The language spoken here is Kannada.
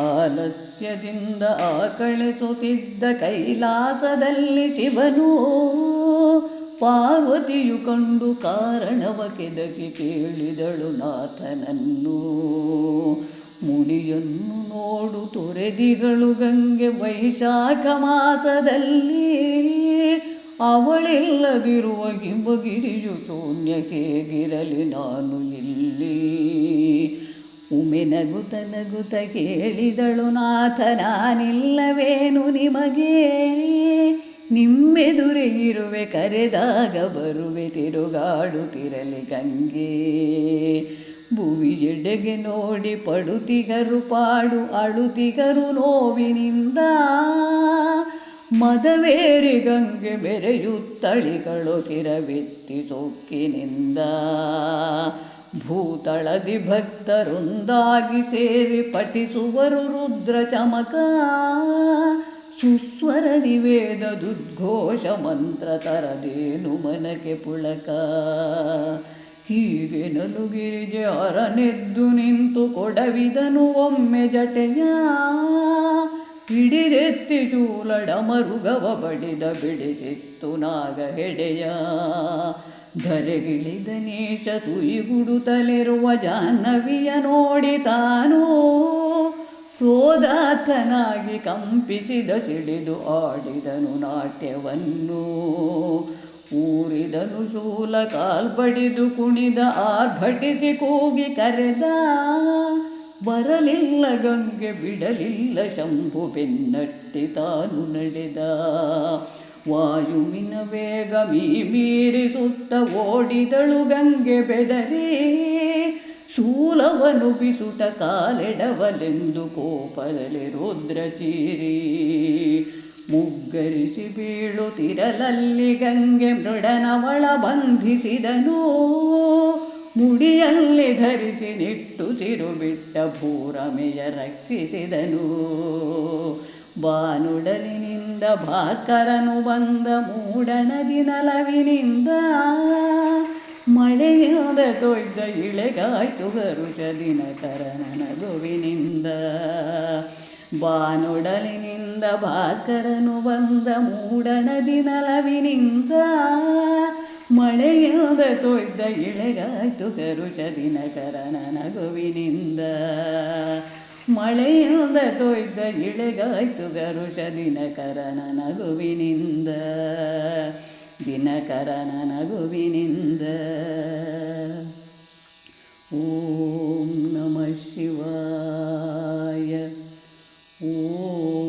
ಆಲಸ್ಯದಿಂದ ಆಕಳಿಸುತ್ತಿದ್ದ ಕೈಲಾಸದಲ್ಲಿ ಶಿವನು ಪಾರ್ವತಿಯು ಕಂಡು ಕಾರಣವ ಕೆದಕಿ ಕೇಳಿದಳು ನಾಥನನ್ನು. ಮುನಿಯನ್ನು ನೋಡು ತೊರೆದಿಗಳು ಗಂಗೆ ವೈಶಾಖ ಮಾಸದಲ್ಲಿ. ಅವಳಿಲ್ಲದಿರುವ ಗಿಂಬಗಿರಿಯು ಶೂನ್ಯ ಹೇಗಿರಲಿ ನಾನು ಇಲ್ಲಿ. ಉಮೆ ನಗುತ ನಗುತ ಕೇಳಿದಳು ನಾಥ ನಾನಿಲ್ಲವೇನು ನಿಮಗೆ? ನಿಮ್ಮೆದುರೆ ಇರುವೆ ಕರೆದಾಗ ಬರುವೆ ತಿರುಗಾಡುತ್ತಿರಲಿ ಗಂಗೆ. ಭುವಿ ಎಡೆಗೆ ನೋಡಿ ಪಡುತಿಗರು ಪಾಡು, ಅಳುತಿಗರು ನೋವಿನಿಂದ. ಮದವೇರಿ ಗಂಗೆ ಬೆರೆಯುತ್ತಳಿಗಳು ಕಿರವೆತ್ತಿ ಸೊಕ್ಕಿನಿಂದ. ಭೂತಳದಿ ಭಕ್ತರೊಂದಾಗಿ ಸೇರಿ ಪಠಿಸುವರು ರುದ್ರ ಚಮಕ. ಸುಸ್ವರದಿ ವೇದ ದುದ್ಘೋಷ ಮಂತ್ರ ತರದೇನು ಮನಕೆ ಪುಳಕ. ಹೀಗೆ ನಲುಗಿರಿಜೆ ಅರನೆದ್ದು ನಿಂತು ಕೊಡವಿದನು ಒಮ್ಮೆ ಜಟೆಯ. ಹಿಡಿದೆತ್ತಿ ಶೂಲಡ ಮರುಗವ ಬಡಿದ ಬಿಡಿಸಿತ್ತು ನಾಗ ಹೆಡೆಯ. ಧರೆಗಿಳಿದ ನೀಶ ತುಯಿಗುಡುತ್ತಲಿರುವ ಜಾಹ್ನವಿಯ ನೋಡಿ ತಾನು ಕ್ರೋಧಾತನಾಗಿ ಕಂಪಿಸಿದ ಸಿಡಿದು ಆಡಿದನು ನಾಟ್ಯವನ್ನು. ಊರಿದನು ಶೂಲ ಕಾಲ್ಬಡಿದು ಕುಣಿದ ಆರ್ಭಟಿಸಿ ಕೂಗಿ ಕರೆದ, ಬರಲಿಲ್ಲ ಗಂಗೆ, ಬಿಡಲಿಲ್ಲ ಶಂಭು, ಬೆನ್ನಟ್ಟಿ ತಾನು ನಡೆದ. ವಾಯುವಿನ ವೇಗ ಮೀ ಮೀರಿಸುತ್ತ ಓಡಿದಳು ಗಂಗೆ ಬೆದರಿ. ಶೂಲವನು ಬಿಸುಟ ಕಾಲೆಡವಲೆಂದು ಕೋಪದಲ್ಲಿ ರುದ್ರ ಚೀರಿ. ಮುಗ್ಗರಿಸಿ ಬೀಳುತ್ತಿರಲಲ್ಲಿ ಗಂಗೆ ಮೃಡನವಳ ಬಂಧಿಸಿದನು. ಮುಡಿಯಲ್ಲಿ ಧರಿಸಿ ನಿಟ್ಟು ಬಿಟ್ಟ ಭೂರಮೆಯ ರಕ್ಷಿಸಿದನು. ಬಾನುಡಲಿನಿಂದ ಭಾಸ್ಕರನು ಬಂದ ಮೂಡಣದಿ ನಲವಿನಿಂದ ಮಳೆಯಾದ ದೊಡ್ಡ ಇಳೆಗಾಯ್ತು ಗರುಷ ದಿನಕರನನ ನಗುವಿನಿಂದ ಬಾನುಡಲಿನಿಂದ ಭಾಸ್ಕರನು ಬಂದ ಮೂಡಣದಿ ನಲವಿನಿಂದ ಮಳೆಯಾದ ತೊಯ್ದ ಇಳೆಗಾಯ್ತು ಗರುಷ ದಿನಕರನನ ನಗುವಿನಿಂದ ಮಳೆಯಿಂದ ತೊಯ್ದ ಇಳೆಗಾಯ್ತು ಗರುಷ ದಿನಕರನ ನಗುವಿನಿಂದ ದಿನಕರನ ನಗುವಿನಿಂದ ಓಂ ನಮ ಶಿವಾಯ. ಓಂ